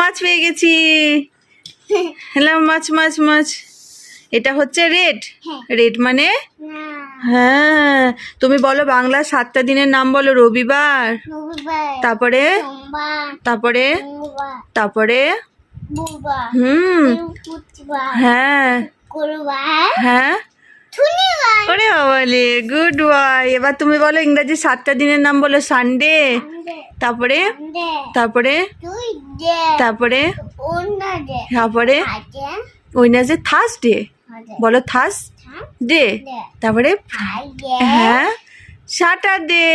মাছ পেয়ে গেছি। হ্যালো মাছ মাছ মাছ। এটা হচ্ছে রেড। হ্যাঁ। রেড মানে? হ্যাঁ। তুমি বলো বাংলা সাতটা দিনের নাম বলো রবিবার। তারপরে? তারপরে? তারপরে? হুম। হ্যাঁ। হ্যাঁ। ওরে বাবালে গুড বয় এবার তুমি বলো ইংরাজি সাতটা দিনের নাম বলো সানডে তারপরে? তারপরে? তারপরে? তারপরে? ওইনাজে থার্সডে আজে বলো থার্স ডে তারপরে? হ্যাঁ স্যাটারডে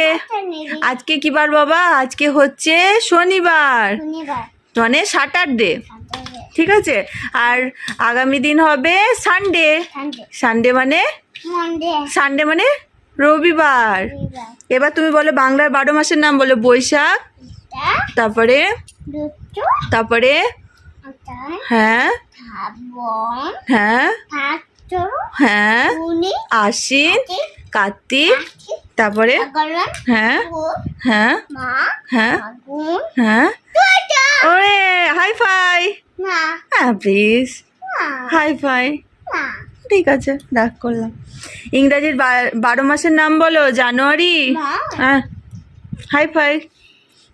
আজকে কি বার বাবা? আজকে হচ্ছে শনিবার। মানে স্যাটারডে ঠিক আছে? আর আগামী দিন হবে সানডে সানডে মানে? সানডে মানে রবিবার। এবার তুমি বলো বাংলার বারো মাসের নাম বলো বৈশাখ তারপরে? তারপরে? হ্যাঁ। হ্যাঁ। হ্যাঁ। আশ্বিন কার্তিক তারপরে? হ্যাঁ? হ্যাঁ? হ্যাঁ? হ্যাঁ? ওরে হাই ফাই হ্যাঁ প্লিজ হাই ফাই ঠিক আছে ডাক করলাম। ইংরাজির বারো মাসের নাম বলো জানুয়ারি? হ্যাঁ। হাই ফাই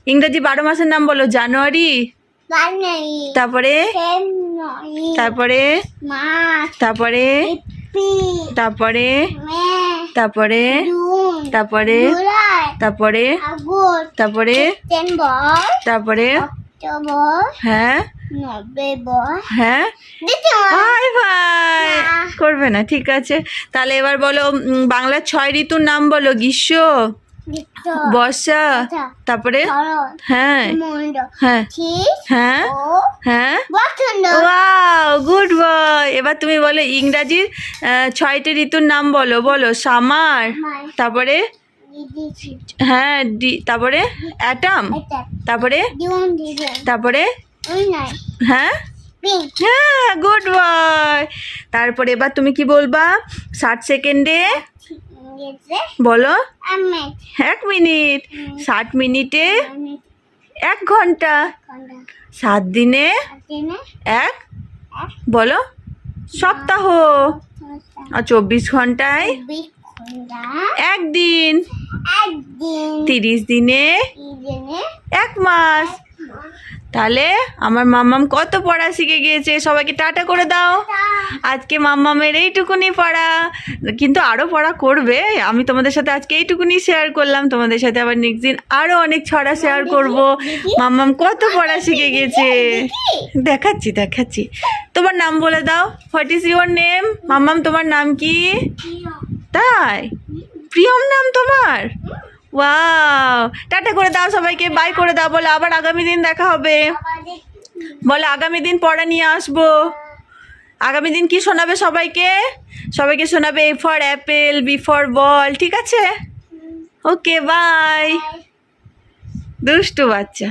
ইংরাজি বারো মাসের নাম বলো জানুয়ারি? তারপরে? তারপরে? তারপরে? তারপরে? তারপরে তারপরে তারপরে তারপরে তারপরে হ্যাঁ। হ্যাঁ। হাই ভাই করবে না ঠিক আছে। তাহলে এবার বলো বাংলার ছয় ঋতুর নাম বলো গ্রীষ্ম বর্ষা তারপরে হ্যাঁ। হ্যাঁ। হ্যাঁ। হ্যাঁ। গুড বয় এবার তুমি বলো ইংরাজির ছয়টি ঋতুর নাম বলো বলো সামার তারপরে? হ্যাঁ তারপরে? অ্যাটাম তারপরে? তারপরে? হ্যাঁ? হ্যাঁ গুড বয়। তারপরে এবার তুমি কি বলবা? ষাট সেকেন্ডে? বলো। এক মিনিট। ষাট মিনিটে? এক ঘণ্টা। সাত দিনে? এক। বলো। সপ্তাহ। আর চব্বিশ ঘন্টায়? একদিন। একদিন। তিরিশ দিনে। এক মাস। তাহলে আমার মাম্মাম কত পড়া শিখে গিয়েছে? সবাইকে টাটা করে দাও। আজকে মাম্মামের এইটুকুনি পড়া। কিন্তু আরও পড়া করবে। আমি তোমাদের সাথে আজকে এইটুকুনি শেয়ার করলাম। তোমাদের সাথে আবার নেক্সট দিন আরও অনেক ছড়া শেয়ার করব। মাম্মাম কত পড়া শিখে গেছে দেখাচ্ছি দেখাচ্ছি। তোমার নাম বলে দাও। হোয়াট ইজ ইউর নেম মাম্মাম তোমার নাম কি? তাই? প্রিয়ম নাম তোমার? ওয়াও টাটা করে দাও সবাইকে বাই করে দাও, বলে আবার আগামী দিন দেখা হবে। বলে আগামী দিন পড়া নিয়ে আসব। আগামী দিন কি শোনাবে সবাইকে? সবাইকে শোনাবে A for apple B for ball ঠিক আছে? ওকে বাই দুষ্টু বাচ্চা।